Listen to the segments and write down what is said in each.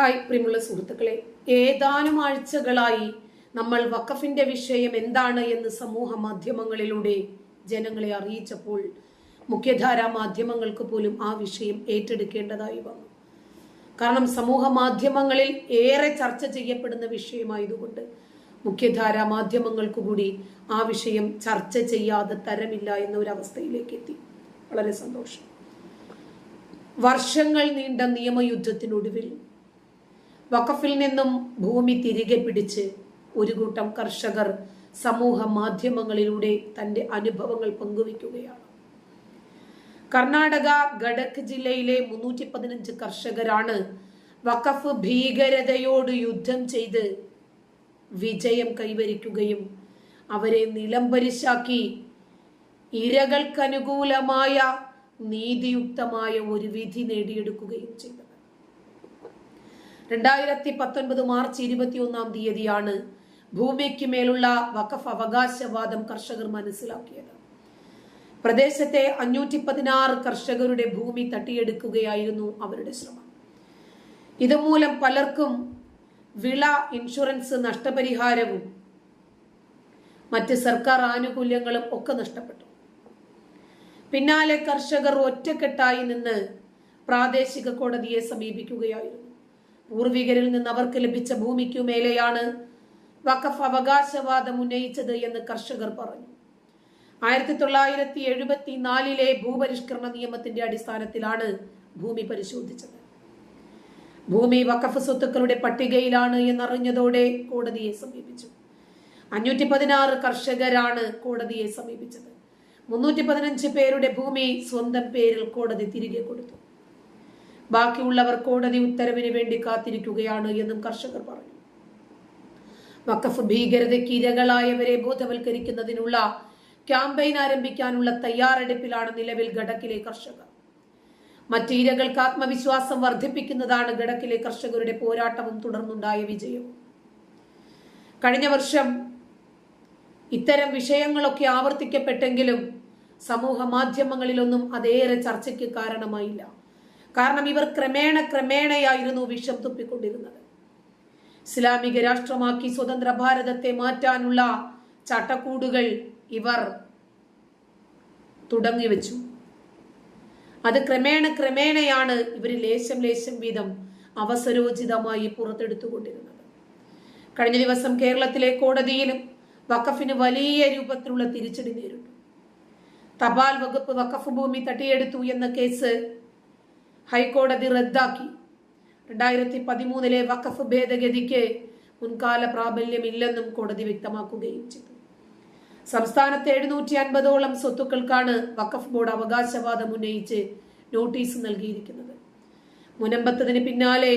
Hi പ്രിയമുള്ള സുഹൃത്തുക്കളെ. ഏതാനും ആഴ്ചകളായി നമ്മൾ വഖഫിന്റെ വിഷയം എന്താണ് എന്ന് സമൂഹ മാധ്യമങ്ങളിലൂടെ ജനങ്ങളെ അറിയിച്ചപ്പോൾ മുഖ്യധാരാ മാധ്യമങ്ങൾക്ക് പോലും ആ വിഷയം ഏറ്റെടുക്കേണ്ടതായി വന്നു. കാരണം സമൂഹ മാധ്യമങ്ങളിൽ ഏറെ ചർച്ച ചെയ്യപ്പെടുന്ന വിഷയമായതുകൊണ്ട് മുഖ്യധാരാ മാധ്യമങ്ങൾക്ക് കൂടി ആ വിഷയം ചർച്ച ചെയ്യാതെ തരമില്ല എന്ന ഒരു അവസ്ഥയിലേക്ക് എത്തി. വളരെ സന്തോഷം. വർഷങ്ങൾ നീണ്ട നിയമയുദ്ധത്തിനൊടുവിൽ വഖഫിൽ നിന്നും ഭൂമി തിരികെ പിടിച്ച് ഒരു കൂട്ടം കർഷകർ സമൂഹ മാധ്യമങ്ങളിലൂടെ തന്റെ അനുഭവങ്ങൾ പങ്കുവയ്ക്കുകയാണ്. കർണാടക ഗഡക് ജില്ലയിലെ മുന്നൂറ്റി പതിനഞ്ച് കർഷകരാണ് വഖഫ് ഭീകരതയോട് യുദ്ധം ചെയ്ത് വിജയം കൈവരിക്കുകയും അവരെ നിലംപരിശാക്കി ഇരകൾക്കനുകൂലമായ നീതിയുക്തമായ ഒരു വിധി നേടിയെടുക്കുകയും ചെയ്തത് രണ്ടായിരത്തി പത്തൊൻപത് മാർച്ച് ഇരുപത്തിയൊന്നാം തീയതിയാണ് ഭൂമിക്ക് മേലുള്ള വഖഫ് അവകാശവാദം കർഷകർ മനസ്സിലാക്കിയത്. പ്രദേശത്തെ അഞ്ഞൂറ്റി പതിനാറ് കർഷകരുടെ ഭൂമി തട്ടിയെടുക്കുകയായിരുന്നു അവരുടെ ശ്രമം. ഇതുമൂലം പലർക്കും വിള ഇൻഷുറൻസ് നഷ്ടപരിഹാരവും മറ്റ് സർക്കാർ ആനുകൂല്യങ്ങളും ഒക്കെ നഷ്ടപ്പെട്ടു. പിന്നാലെ കർഷകർ ഒറ്റക്കെട്ടായി നിന്ന് പ്രാദേശിക കോടതിയെ സമീപിക്കുകയായിരുന്നു. പൂർവികരിൽ നിന്ന് അവർക്ക് ലഭിച്ച ഭൂമിക്കു മേലെയാണ് വഖഫ് അവകാശവാദം ഉന്നയിച്ചത് എന്ന് കർഷകർ പറഞ്ഞു. ആയിരത്തി തൊള്ളായിരത്തി എഴുപത്തി നാലിലെ ഭൂപരിഷ്കരണ നിയമത്തിന്റെ അടിസ്ഥാനത്തിലാണ് ഭൂമി പരിശോധിച്ചത്. ഭൂമി വഖഫ് സ്വത്തുക്കളുടെ പട്ടികയിലാണ് എന്നറിഞ്ഞതോടെ കോടതിയെ സമീപിച്ചു. അഞ്ഞൂറ്റി പതിനാറ് കർഷകരാണ് കോടതിയെ സമീപിച്ചത്. മുന്നൂറ്റി പതിനഞ്ച് പേരുടെ ഭൂമി സ്വന്തം പേരിൽ കോടതി തിരികെ കൊടുത്തു. ബാക്കിയുള്ളവർ കോടതി ഉത്തരവിന് വേണ്ടി കാത്തിരിക്കുകയാണ് എന്നും കർഷകർ പറഞ്ഞു. വക്കഫ് ഭീകരതയ്ക്ക് ഇരകളായവരെ ബോധവൽക്കരിക്കുന്നതിനുള്ള ക്യാമ്പയിൻ ആരംഭിക്കാനുള്ള തയ്യാറെടുപ്പിലാണ് നിലവിൽ ഘടക്കിലെ കർഷകർ. മറ്റ് ഇരകൾക്ക് ആത്മവിശ്വാസം വർദ്ധിപ്പിക്കുന്നതാണ് ഘടക്കിലെ കർഷകരുടെ പോരാട്ടവും തുടർന്നുണ്ടായ വിജയവും കഴിഞ്ഞ വർഷം ഇത്തരം വിഷയങ്ങളൊക്കെ ആവർത്തിക്കപ്പെട്ടെങ്കിലും സമൂഹ മാധ്യമങ്ങളിലൊന്നും അതേറെ ചർച്ചയ്ക്ക് കാരണമായില്ല. കാരണം ഇവർ ക്രമേണ ക്രമേണയായിരുന്നു വിഷം തുപ്പിക്കൊണ്ടിരുന്നത്. ഇസ്ലാമിക രാഷ്ട്രമാക്കി സ്വതന്ത്ര ഭാരതത്തെ മാറ്റാനുള്ള ചട്ടക്കൂടുകൾ ഇവർ തുടങ്ങി വെച്ചു. അത് ക്രമേണ ക്രമേണയാണ് ഇവർ ലേശം ലേശം വീതം അവസരോചിതമായി പുറത്തെടുത്തുകൊണ്ടിരുന്നത്. കഴിഞ്ഞ ദിവസം കേരളത്തിലെ കോടതിയിലും വഖഫിന് വലിയ രൂപത്തിലുള്ള തിരിച്ചടി നേരിട്ടു. തപാൽ വകുപ്പ് വഖഫ് ഭൂമി തട്ടിയെടുത്തു എന്ന കേസ് ഹൈക്കോടതി റദ്ദാക്കി. രണ്ടായിരത്തി പതിമൂന്നിലെ വഖഫ് ഭേദഗതിക്ക് മുൻകാല പ്രാബല്യമില്ലെന്നും കോടതി വ്യക്തമാക്കുകയും ചെയ്തു. സംസ്ഥാനത്ത് എഴുന്നൂറ്റി അൻപതോളം സ്വത്തുക്കൾക്കാണ് വഖഫ് ബോർഡ് അവകാശവാദം ഉന്നയിച്ച് നോട്ടീസ് നൽകിയിരിക്കുന്നത്. മുനമ്പത്തതിന് പിന്നാലെ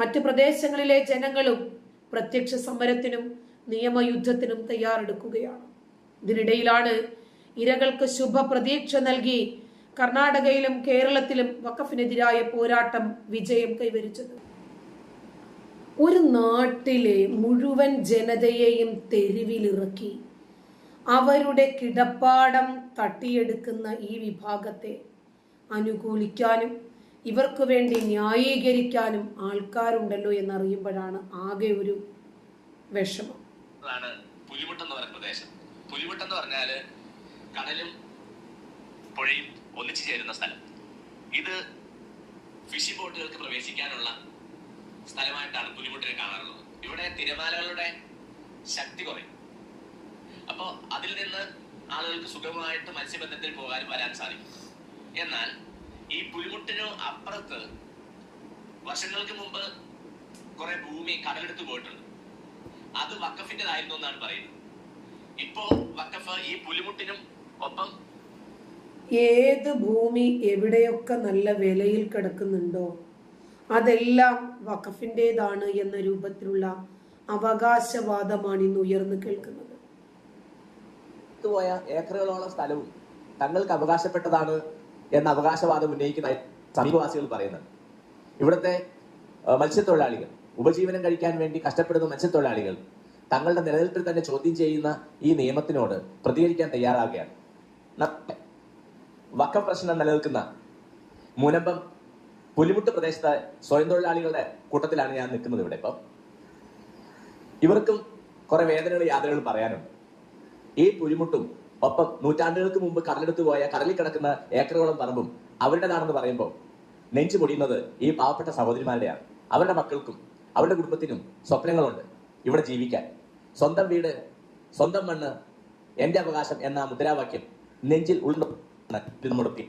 മറ്റ് പ്രദേശങ്ങളിലെ ജനങ്ങളും പ്രത്യക്ഷ സമരത്തിനും നിയമയുദ്ധത്തിനും തയ്യാറെടുക്കുകയാണ്. ഇതിനിടയിലാണ് ഇരകൾക്ക് ശുഭപ്രതീക്ഷ നൽകി കർണാടകയിലും കേരളത്തിലും വഖഫിനെതിരായ പോരാട്ടം വിജയം കൈവരിച്ചത്. ഒരു നാട്ടിലെ മുഴുവൻ ജനതയെയും തെരുവിലിറക്കി അവരുടെ കിടപ്പാടം തട്ടിയെടുക്കുന്ന ഈ വിഭാഗത്തെ അനുകൂലിക്കാനും ഇവർക്ക് വേണ്ടി ന്യായീകരിക്കാനും ആൾക്കാരുണ്ടല്ലോ എന്നറിയുമ്പോഴാണ് ആകെ ഒരു വിഷമം. പുലിമുട്ടെന്ന് പറഞ്ഞ പ്രദേശം. പുലിമുട്ടെന്ന് പറഞ്ഞാൽ കടലും പുഴയും ഒന്നിച്ചു ചേരുന്ന സ്ഥലം. ഇത് ഫിഷിംഗ് ബോട്ടുകൾക്ക് പ്രവേശിക്കാനുള്ള സ്ഥലമായിട്ടാണ് പുലിമുട്ടിനെ കാണാറുള്ളത്. ഇവിടെ തിരമാലകളുടെ ശക്തി കുറയും. അപ്പോ അതിൽ നിന്ന് ആളുകൾക്ക് സുഗമമായിട്ട് മത്സ്യബന്ധനത്തിൽ പോകാനും വരാൻ സാധിക്കും. എന്നാൽ ഈ പുലിമുട്ടിനു അപ്പുറത്ത് വർഷങ്ങൾക്ക് മുമ്പ് കുറെ ഭൂമി കടലെടുത്ത് പോയിട്ടുണ്ട്. അത് വക്കഫിന്റേതായിരുന്നു എന്നാണ് പറയുന്നത്. ഇപ്പോ വക്കഫ് ഈ പുലിമുട്ടിനും ഒപ്പം ഏത് ഭൂമി എവിടെയൊക്കെ നല്ല വിലയിൽ കിടക്കുന്നുണ്ടോ അതെല്ലാം വഖഫിന്റെതാണ് എന്ന രൂപത്തിലുള്ള അവകാശവാദമാണ് ഇന്ന് ഉയർന്നു കേൾക്കുന്നത്. പോയ ഏക്കറുകളോളം സ്ഥലവും തങ്ങൾക്ക് അവകാശപ്പെട്ടതാണ് എന്ന അവകാശവാദം ഉന്നയിക്കുന്ന സമീപവാസികൾ പറയുന്നത് ഇവിടുത്തെ മത്സ്യത്തൊഴിലാളികൾ ഉപജീവനം കഴിക്കാൻ വേണ്ടി കഷ്ടപ്പെടുന്ന മത്സ്യത്തൊഴിലാളികൾ തങ്ങളുടെ നിലനിൽപ്പിൽ തന്നെ ചോദ്യം ചെയ്യുന്ന ഈ നിയമത്തിനോട് പ്രതികരിക്കാൻ തയ്യാറാവുകയാണ്. ന- വക്കം പ്രശ്നം നിലനിൽക്കുന്ന മുനമ്പം പുലിമുട്ട് പ്രദേശത്തെ സ്വയം തൊഴിലാളികളുടെ കൂട്ടത്തിലാണ് ഞാൻ നിൽക്കുന്നത് ഇവിടെ ഇപ്പം. ഇവർക്കും കുറെ വേദനകൾ യാതനകൾ പറയാനുണ്ട്. ഈ പുലിമുട്ടും ഒപ്പം നൂറ്റാണ്ടുകൾക്ക് മുമ്പ് കടലെടുത്ത് പോയ കടലിൽ കിടക്കുന്ന ഏക്കറുകളും പറമ്പും അവരുടേതാണെന്ന് പറയുമ്പോൾ നെഞ്ചു പൊടിയുന്നത് ഈ പാവപ്പെട്ട സഹോദരിമാരുടെയാണ്. അവരുടെ മക്കൾക്കും അവരുടെ കുടുംബത്തിനും സ്വപ്നങ്ങളുണ്ട് ഇവിടെ ജീവിക്കാൻ. സ്വന്തം വീട് സ്വന്തം മണ്ണ് എന്റെ അവകാശം എന്ന മുദ്രാവാക്യം നെഞ്ചിൽ ഉൾപ്പെടുത്തി മുടക്കി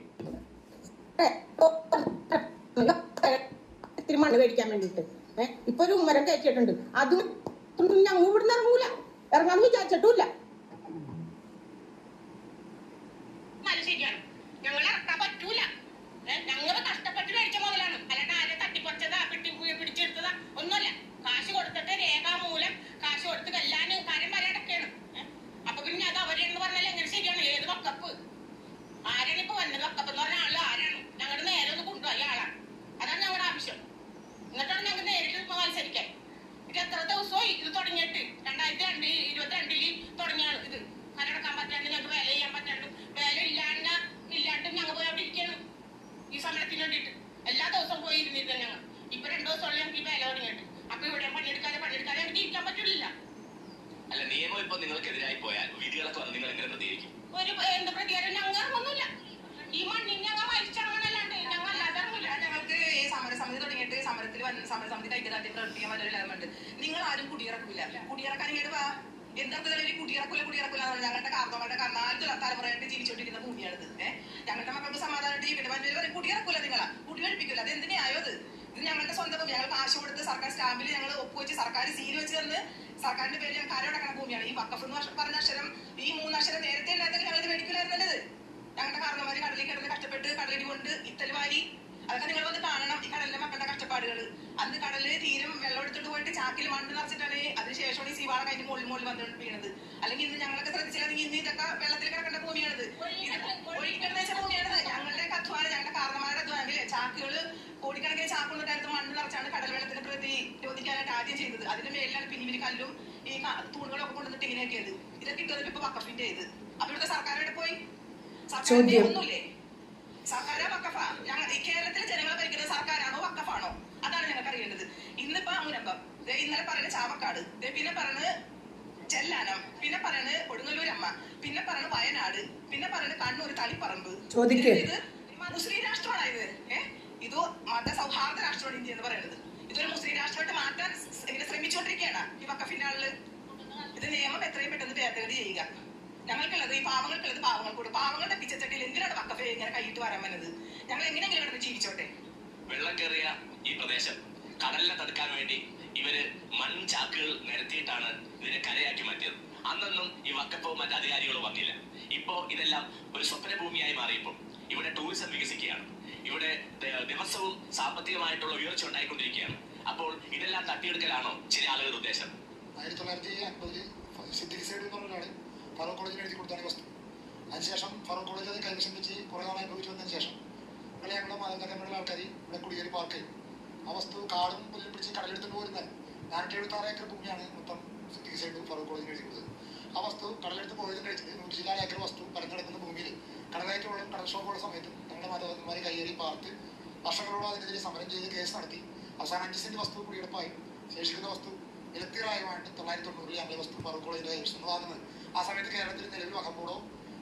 ഇത്തിരി മണ്ണ് മേടിക്കാൻ വേണ്ടിട്ട് ഏഹ് ഇപ്പൊ ഒരു ഉമ്മരം കയറ്റിയിട്ടുണ്ട്. അതും ഞങ്ങൾ ഇവിടുന്ന് ഇറങ്ങൂല. ഇറങ്ങാന്ന് വിചാരിച്ചിട്ടുമില്ല ശരിയാണ് ഞങ്ങൾ ഇറക്കാൻ പറ്റൂല ഞങ്ങൾ കഷ്ടപ്പെട്ട് മേടിച്ച മുതലാണ് അല്ലാണ്ട് ആരെ തട്ടിപ്പറിച്ചതാ പിട്ടി പിടിച്ചെടുത്തതാ ഒന്നുമല്ല കാശ് കൊടുത്തിട്ട് രേഖാമൂലം കാശ് കൊടുത്ത് കല്ലാനും കാര്യം വരടക്കാണ് അപ്പൊ പിന്നെ അത് അവരെന്ന് പറഞ്ഞാൽ എങ്ങനെ ശരിയാണ് ഏത് വക്കപ്പ് ആരാണ് ഇപ്പൊ വന്നത് വക്കപ്പ് എന്ന് പറഞ്ഞ ആൾ ആരാണ് ഞങ്ങളുടെ നേരെ ഒന്ന് കൊണ്ടുപോയി ആളാണ് അതാണ് ഞങ്ങളുടെ ആവശ്യം എന്നിട്ടാണ് ഞങ്ങൾ നേരിട്ട് ഇപ്പൊ മത്സരിക്കാൻ ഇത് എത്ര ദിവസമായി ഇത് തുടങ്ങിയിട്ട് രണ്ടായിരത്തി രണ്ട് ഇരുപത്തിരണ്ടിൽ തുടങ്ങിയാണ് ഇത് കരടക്കാൻ പറ്റാണ്ട് ഞങ്ങൾക്ക് വേല ചെയ്യാൻ പറ്റാണ്ട് വേല ഇല്ലാണ്ട് ഇല്ലാണ്ട് ഞങ്ങൾ പോയി അവിടെ ഇരിക്കണം ഈ സമരത്തിന് വേണ്ടിയിട്ട് എല്ലാ ദിവസവും പോയി ഇരുന്നിരുന്നു ഞങ്ങൾ ഇപ്പൊ രണ്ടു ദിവസമുള്ള ഞങ്ങൾക്ക് ഈ വേല തുടങ്ങിയിട്ട് അപ്പൊ ഇവിടെ പണിയെടുക്കാതെ പണിയെടുക്കാതെ എനിക്ക് ഇരിക്കാൻ പറ്റില്ല അല്ല ഇപ്പൊ നിങ്ങൾക്കെതിരായി പോയാൽ വിധികളൊക്കെ വന്ന് നിങ്ങൾ എങ്ങനെ പ്രതികരിക്കും. ഒരു എന്ത് പ്രതികാരം? ഞങ്ങൾ ഈ മണ്ണിൽ ഞങ്ങൾ മരിച്ചിറങ്ങണല്ലാണ്ട് ഞങ്ങൾ അല്ലാതെ ഇറങ്ങില്ല ഞങ്ങൾക്ക് ഈ സമരസമിതി തുടങ്ങിയിട്ട് സമരത്തിൽ വന്ന സമരസമിതി ഐക്യദാർഢ്യം പ്രവർത്തിക്കാൻ വലിയൊരു ലെവലുണ്ട് നിങ്ങൾ ആരും കുടിയിറക്കില്ല കുടിയിറക്കാൻ ഇങ്ങോട്ട് വാ എന്തർത്ഥത്തിൽ കുടിയിറക്കില്ല കുടിയിറക്കില്ല എന്ന് ഞങ്ങളുടെ കാർന്നവരുടെ നാല് തലമുറയായിട്ട് ജീവിച്ചോണ്ടിരിക്കുന്ന ഭൂമിയാണിത്. ഏഹ് ഞങ്ങളുടെ മക്കൾക്ക് സമാധാനമായിട്ട് ജീവിക്കട്ടെ മറ്റൊരു പറയും കുടിയിറക്കൂല നിങ്ങളാ. കുടിയൊഴിപ്പിക്കില്ല അത് എന്തിനായോ അത് ഇത്? ഞങ്ങളുടെ സ്വന്തം ഞങ്ങൾ കാശ് കൊടുത്ത് സർക്കാർ സ്റ്റാമ്പിൽ ഞങ്ങൾ ഒപ്പുവെച്ച് സർക്കാർ സീൽ വെച്ച് തന്ന് സർക്കാരിന്റെ പേര് ഞാൻ കാരണക്കണ ഭൂമിയാണ് ഈ വക്കഫ് എന്ന് പറഞ്ഞ അക്ഷരം ഈ മൂന്നക്ഷരം നേരത്തെ ഉണ്ടായിരുന്നെങ്കിൽ ഞങ്ങൾ ഇത്? മേടിക്കില്ലായിരുന്നല്ലത് ഞങ്ങളുടെ കാരണവന്മാര് കടലിൽ കിടന്ന് കഷ്ടപ്പെട്ട് കടലിൽ കൊണ്ട് ഇത്തലുമാരി അതൊക്കെ നിങ്ങൾ വന്ന് കാണണം. ഈ കടലിലെ മക്കളുടെ കഷ്ടപ്പാടുകൾ. അന്ന് കടലിൽ തീരം വെള്ളം എടുത്തിട്ട് പോയിട്ട് ചാക്കിൽ മണ്ണ് നിറച്ചിട്ടാണ് അതിനുശേഷമാണ് ഈ സീവാള കഴിഞ്ഞ് മുകളിൽ മുകളിൽ വന്ന് വീണത്. അല്ലെങ്കിൽ ഇന്ന് ഞങ്ങളൊക്കെ ശ്രദ്ധിച്ചില്ലെങ്കിൽ ഇന്ന് ഇതൊക്കെ വെള്ളത്തിൽ കിടക്കേണ്ട ഭൂമിയാണിത്. ഇത് വെച്ച ഭൂമിയാണിത്. ഞങ്ങളുടെ അധ്വാനം ഞങ്ങളുടെ കാരണന്മാരുടെ ചാക്കുകൾ കോടിക്കണക്കിന് ചാക്കുണ്ടായിരുന്നു മണ്ണ് നിറച്ചാണ് കടൽ വെള്ളത്തിന് പ്രതിരോധിക്കാനായിട്ട് ആദ്യം ചെയ്തത്. അതിന് മേലിലാണ് പിന്നിവിന് കല്ലും ഈ തൂണുകളൊക്കെ കൊണ്ടുവന്നിട്ട് ഇങ്ങനെയൊക്കെയത് ഇതൊക്കെ ഇട്ടത് ഇപ്പൊ വക്കഫിന്റെ ഇത്. അപ്പൊ ഇവിടുത്തെ സർക്കാർ എവിടെ പോയി? സർക്കാരിന്റെ ചോദ്യം. സർക്കാരോ വക്കഫാ ഞങ്ങൾ ഈ കേരളത്തിലെ ജനങ്ങളെ ഭരിക്കുന്നത് സർക്കാരാണോ വക്കഫാണോ അതാണ് ഞങ്ങൾക്ക് അറിയേണ്ടത്. ഇന്നിപ്പോ മുനമ്പം ദേ ഇന്നലെ പറയുന്നത് ചാവക്കാട്. പിന്നെ പറയുന്നത് ചെല്ലാനം. പിന്നെ പറയുന്നത് കൊടുങ്ങല്ലൂരമ്മ. പിന്നെ പറയുന്നത് വയനാട്. പിന്നെ പറയുന്നത് കണ്ണൂർ തളിപ്പറമ്പ്. ഇത് മുസ്ലിം രാഷ്ട്രമാണ് ഇത്? ഇത് മത സൗഹാർദ്ദ രാഷ്ട്രമാണ് ഇന്ത്യ എന്ന് പറയുന്നത്. ഇതൊരു മുസ്ലിം രാഷ്ട്രമായിട്ട് മാറ്റാൻ ഇങ്ങനെ ശ്രമിച്ചുകൊണ്ടിരിക്കുകയാണ്. ഈ വക്കഫിന്റെ ആളിൽ ഇത് നിയമം എത്രയും പെട്ടെന്ന് ഭേദഗതി ചെയ്യുക. ഞങ്ങൾക്കുള്ളത് ഈ പാവങ്ങൾക്കുള്ളത് പാവങ്ങൾക്കൂട് പാവങ്ങളുടെ പിച്ചച്ചട്ടിയിൽ എന്തിനാണ് വക്കഫ് ഇങ്ങനെ കൈയിട്ട് വരാൻ വന്നത്? ഞങ്ങൾ എങ്ങനെയെങ്കിലും ഇവിടെ ജീവിച്ചോട്ടെ? വെള്ളം കയറിയ ഈ പ്രദേശം കടലിനെ തടുക്കാൻ വേണ്ടി ഇവർ മൺചാക്കുകൾ നിരത്തിയിട്ടാണ് ഇതിനെ കരയാക്കി മാറ്റിയത്. അന്നൊന്നും ഈ വക്കപ്പോ അധികാരികളും വന്നില്ല. ഇപ്പോ ഇതെല്ലാം ഒരു സ്വപ്ന ഭൂമിയായി മാറിയപ്പോൾ ഇവിടെ ടൂറിസം സാമ്പത്തികമായിട്ടുള്ള ഉയർച്ച ഉണ്ടായിക്കൊണ്ടിരിക്കുകയാണ്. അപ്പോൾ ഇതെല്ലാം തട്ടിയെടുക്കലാണോ ചില ആളുകളുടെ ഉദ്ദേശം? അതിനുശേഷം ഫറൂഖ് അത് കൈവശം വെച്ച് കുറേ നാൾ വന്നതിന് ശേഷം. ഇവിടെ ഞങ്ങളുടെ മാതാപിതാക്കളുടെ ആൾക്കാർ ഇവിടെ കുടിയേറി പാർക്ക് ആ വസ്തു കാടും പുല്ലും പിടിച്ച് കടലെടുത്തുകൊണ്ട് പോരുന്നത് നാനൂറ്റി എഴുപത്തി ആറ് ഏക്കർ ഭൂമിയാണ് മൊത്തം സിദ്ദിഖ് സൈഡ് ഫറൂഖ് കോളേജിൽ എഴുതി ആ വസ്തു കടലെടുത്ത് പോയതിന് കഴിച്ചിട്ട് നൂറ്റി ഏക്കർ വസ്തു പരന്നെടുക്കുന്ന ഭൂമിയിൽ കടലായിട്ടുള്ള കടൽക്ഷോഭമുള്ള സമയത്ത് ഞങ്ങളുടെ മാതാപിതാക്കന്മാർ കയ്യേറി പാർത്ത് വർഷങ്ങളോളം അതിനെതിരെ സമരം ചെയ്ത് കേസ് നടത്തി. അവസാനം അഞ്ച് സെന്റ് വസ്തു കുടിയെടുപ്പായി. ശേഷിക്കുന്ന വസ്തു ഇലത്തിറായുമായിട്ട് തൊള്ളായിരത്തി തൊണ്ണൂറിൽ അമ്പത് വസ്തു ഫറൂഖ് കോളേജിലെ കൈവശം വാങ്ങുന്നത് ആ സമയത്ത് കേരളത്തിൽ നിലവിൽ വകബോർഡോ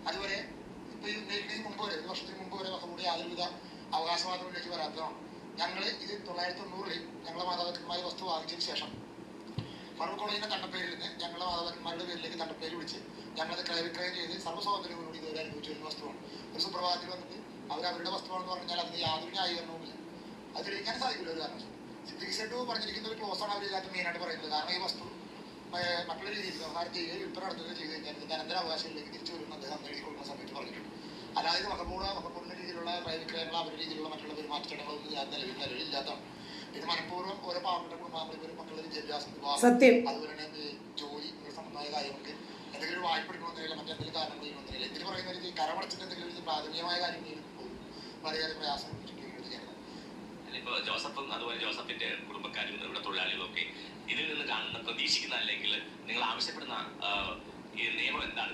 അതുവരെ ഇപ്പൊ ഈ ഇതിന് മുമ്പ് വരെ ഒരു വർഷത്തിന് മുമ്പ് വരെ വകബോർഡ് യാതൊരുവിധ അവകാശവാദം ഉന്നയിച്ച് വരാത്തതാണ് ഞങ്ങൾ ഇത് തൊള്ളായിരത്തി തൊണ്ണൂറിൽ ഞങ്ങളെ മാതാപിതാക്കന്മാരെ വസ്തു വാങ്ങിച്ചതിന് ശേഷം ഫറൂഖ് കോളേജിന്റെ തണ്ടപ്പേരിൽ നിന്ന് ഞങ്ങളുടെ മാതാപിതാക്കന്മാരുടെ പേരിലേക്ക് തണ്ടപ്പേര് വിളിച്ച് ഞങ്ങളത് ക്രയവിക്രയം ചെയ്ത് സർവസ്വാതന്ത്ര്യത്തോടുകൂടി ഇതുവരെ അനുഭവിച്ചു വസ്തുവാണ്. ഒരു സുപ്രഭാതത്തിൽ വന്നിട്ട് അവർ അവരുടെ വസ്തുവാണെന്ന് പറഞ്ഞാൽ അതിന് യാതൊരു ന്യായീകരണവുമില്ല. അത് തെളിയിക്കാൻ സാധിക്കില്ല ഒരു കാരണം സിദ്ദിഖ് സെഡ് പറഞ്ഞിരിക്കുന്ന ഒരു ക്ലോസാണ് ഇതിനകത്ത് മെയിനായിട്ട് പറയുന്നത്. കാരണം ഈ വസ്തു മറ്റുള്ള രീതിയിൽ വ്യവഹാരം ചെയ്യുകയും വിൽപ്പന നടത്തുകയും ചെയ്ത് കഴിഞ്ഞാൽ ഇതിന്റെ അനന്തരാവകാശങ്ങളിലേക്ക് തിരിച്ചു വരുമെന്ന് അദ്ദേഹം നേടി എഴുതി കൊടുക്കുന്ന സമയത്ത് പറഞ്ഞിട്ടുണ്ട്. അല്ലാതെ മഹബൂള വകബോർഡ് രീതിയിലുള്ള രീതിയിലുള്ള ക്രയവിക്രയങ്ങൾ അവരുടെ രീതിയിലുള്ള മറ്റുള്ള പെരുമാറ്റച്ചടങ്ങളൊന്നും ഞാൻ നിലവിൽ നിലവിലില്ലാത്തതാണ്. ഇത് മനഃപൂർവം ഓരോ പാവപ്പെട്ട കുടുംബാംഗങ്ങൾ ഇവർ മക്കളുടെ വിദ്യാഭ്യാസം വിവാഹം. അതുപോലെ തന്നെ ജോലി സംബന്ധമായ കാര്യങ്ങൾക്ക് എന്തെങ്കിലും ഒരു വായ്പ എടുക്കണമെന്നില്ല മറ്റെന്തെങ്കിലും കാരണങ്ങൾ ചെയ്യണമെന്നില്ല എന്തിനു പറയുന്നത് രീതി കരമടച്ചിട്ട് എന്തെങ്കിലും പ്രാഥമികമായ കാര്യം വളരെയേറെ പ്രയാസം സൃഷ്ടിക്കുന്നത് ചെയ്യണം ഇപ്പൊ ജോസഫും അതുപോലെ ജോസഫിന്റെ കുടുംബക്കാരും ഇവിടെ തൊഴിലാളികളും ഒക്കെ ഇതിൽ നിന്ന് കാണുന്ന പ്രതീക്ഷിക്കുന്ന അല്ലെങ്കിൽ നിങ്ങൾ ആവശ്യപ്പെടുന്ന നിയമം എന്താണ്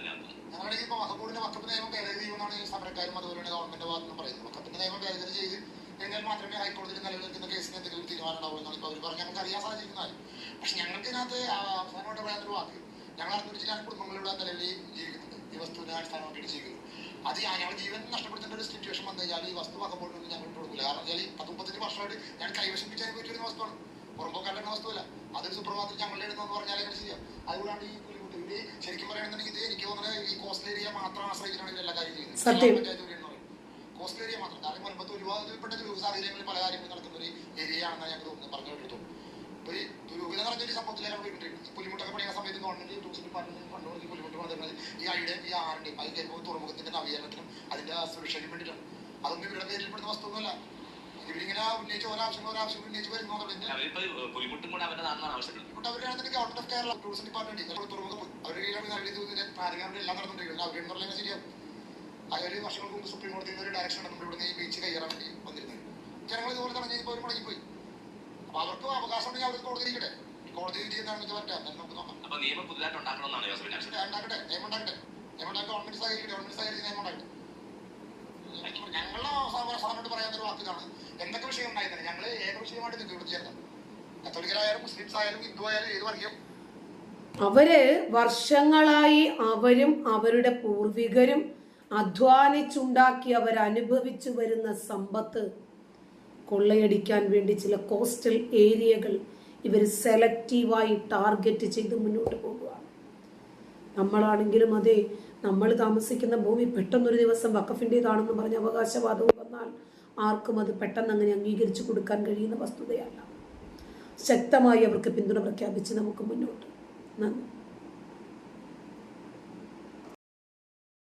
ഞങ്ങളുടെ ഈ മഹബൂബിന്റെ വക്കപ്പ് നിയമം ഭേദഗതി ചെയ്യുമെന്നാണ് സമരക്കാരും അതുപോലെ തന്നെ ഗവൺമെന്റ് ഭാഗത്ത് നിന്ന് പറയുന്നത്. വക്കപ്പിന്റെ നിയമം ഭേദഗതി ചെയ്ത് കഴിഞ്ഞാൽ മാത്രമേ ഹൈക്കോടതിയിൽ നിലനിൽക്കുന്ന കേസിന് എന്തെങ്കിലും തീരുമാനം ഉണ്ടാവൂ എന്നാണ് ഇപ്പോൾ അവർ പറഞ്ഞ് ഞങ്ങൾക്ക് അറിയാൻ സാധിച്ചിരിക്കുന്നത് പക്ഷെ ഞങ്ങൾക്ക് ഇതിനകത്ത് അവസാനമായിട്ട് പറയാത്തൊരു വാക്ക്. ഞങ്ങൾ അറിഞ്ഞൊരു ചില കുടുംബങ്ങളിലൂടെ നിലവിൽ ജീവിക്കുന്നുണ്ട് ഈ വസ്തുവിനെ അടിസ്ഥാനമാക്കിയിട്ട് ജീവിക്കുന്നു അത് അയാൾ ഞങ്ങൾ ജീവൻ നഷ്ടപ്പെടുത്തേണ്ട ഒരു സിറ്റുവേഷൻ വന്നു കഴിഞ്ഞാൽ ഈ വസ്തു വകപ്പോട്ട് ഞങ്ങൾ ഇട്ട് കൊടുക്കില്ല. കാരണം വെച്ചാൽ പത്ത് മുപ്പത്തഞ്ച് വർഷമായിട്ട് ഞാൻ കൈവശം അനുഭവിച്ചിരുന്ന വസ്തുവാണ്. പുറമ്പോക്കാരുടെ വസ്തുവല്ല. അതൊരു സുപ്രഭാതത്തിൽ ഞങ്ങളുടെ എടുത്തെന്ന് പറഞ്ഞാൽ എങ്ങനെ ചെയ്യാം. അതുകൊണ്ടാണ് ഈ ബുദ്ധിമുട്ട്. ഇത് ശരിക്കും പറയുകയാണെന്നുണ്ടെങ്കിൽ ഇത് എനിക്ക് തോന്നുന്നത് ഈ കോസ്റ്റൽ ഏരിയ മാത്രം ആശ്രയിച്ചിട്ടാണ് ഇവരെല്ലാ കാര്യം ചെയ്യുന്നത്. കോസ്റ്റൽ ഏരിയ മാത്രം. കാരണം മുൻപത്ത് ഒരുപാട് ദുരൂഹ സാഹചര്യങ്ങളിൽ പല കാര്യങ്ങളും നടക്കുന്ന ഒരു ഏരിയ ആണെന്നാണ് ഞങ്ങൾ തോന്നുന്നത് പറഞ്ഞു കേട്ടു ഒരു ദുരൂഹത നിറഞ്ഞൊരു സംഭവത്തിലാണ് വീട്ടിൽ പുലിമുട്ടൊക്കെ പണിയുന്ന സമയത്ത് ഗവൺമെന്റ് ടൂറിസ്റ്റ് ഡിപ്പാർട്ട്മെന്റ് കൊണ്ടുപോയി ഈ പുലിമുട്ട് ഈ ഐയുടെ ഈ ആറിന്റെ അതിന്റെ ചിലപ്പോൾ തുറമുഖത്തിന്റെ നവീകരണത്തിനും അതിന്റെ സുരക്ഷയ്ക്കും വേണ്ടിയിട്ടാണ്. അതൊന്നും ഇവരുടെ പേരിൽപ്പെടുന്ന വസ്തുവൊന്നുമല്ല. ഇവരിങ്ങനെ ഉന്നയിച്ച ഒരാവശ്യം ഒരാവശ്യം ഉന്നയിച്ച് പുലിമുട്ടും അവരുടെ government of Kerala tourism department തുറമുഖം അവരുടെ കീഴിലാണ് നല്ല രീതിയിൽ പ്രാധികാരം എല്ലാം നടന്നുകൊണ്ടിരിക്കുന്നത്. അവരെന്ന് പറഞ്ഞാൽ ശരിയാവും. അതൊരു വർഷങ്ങൾക്ക് മുമ്പ് സുപ്രീം കോടതിയിൽ ഒരു ഡയറക്ഷൻ നമ്മൾ ഇവിടുന്ന് ഈ ബീച്ച് കയ്യേറാൻ വേണ്ടി വന്നിരുന്നത്. ജനങ്ങൾ ഇതുപോലെ തടഞ്ഞു പോയി മടങ്ങിപ്പോയി. അപ്പൊ അവർക്കും അവകാശം ഉണ്ടെങ്കിൽ അവർ കോടതി ഇരിക്കട്ടെ. കോടതി വിധി എന്താണെന്ന് വെച്ചാൽ പറ്റാം. നമുക്ക് നോക്കാം. അപ്പൊ നിയമം പുതുതായിട്ട് ഉണ്ടാക്കണമെന്നാണ് ആവശ്യം പക്ഷേ ഉണ്ടാക്കട്ടെ. നിയമം ഉണ്ടാക്കട്ടെ. നിയമം ഉണ്ടാക്കി ഗവൺമെന്റ് സഹകരിക്കട്ടെ ഗവൺമെന്റ് സഹകരിച്ച് നിയമം ഉണ്ടാക്കട്ടെ ഞങ്ങളുടെ സാധാരണ പറയാൻ ഒരു വാക്കിലാണ് എന്തൊക്കെ വിഷയം ഉണ്ടായിരുന്നത് ഞങ്ങൾ ഏക വിഷയമായിട്ട് ഇവിടെ ചേർന്നത് കത്തോലിക്കരായാലും മുസ്ലിംസ് ആയാലും ഹിന്ദു ആയാലും ഏത് വർഗീയം? അവർ വർഷങ്ങളായി അവരും അവരുടെ പൂർവികരും അധ്വാനിച്ചുണ്ടാക്കി അനുഭവിച്ചു വരുന്ന സമ്പത്ത് കൊള്ളയടിക്കാൻ വേണ്ടി ചില കോസ്റ്റൽ ഏരിയകൾ ഇവർ സെലക്റ്റീവായി ടാർഗറ്റ് ചെയ്ത് മുന്നോട്ട് പോകുകയാണ് നമ്മളാണെങ്കിലും അതെ നമ്മൾ താമസിക്കുന്ന ഭൂമി പെട്ടെന്നൊരു ദിവസം വക്കഫിന്റെതാണെന്ന് പറഞ്ഞ അവകാശവാദവും വന്നാൽ ആർക്കും അത് പെട്ടെന്ന് അങ്ങനെ അംഗീകരിച്ചു കൊടുക്കാൻ കഴിയുന്ന വസ്തുതയല്ല. ശക്തമായി അവർക്ക് പിന്തുണ പ്രഖ്യാപിച്ച് നമുക്ക് മുന്നോട്ട്. നന്ദി.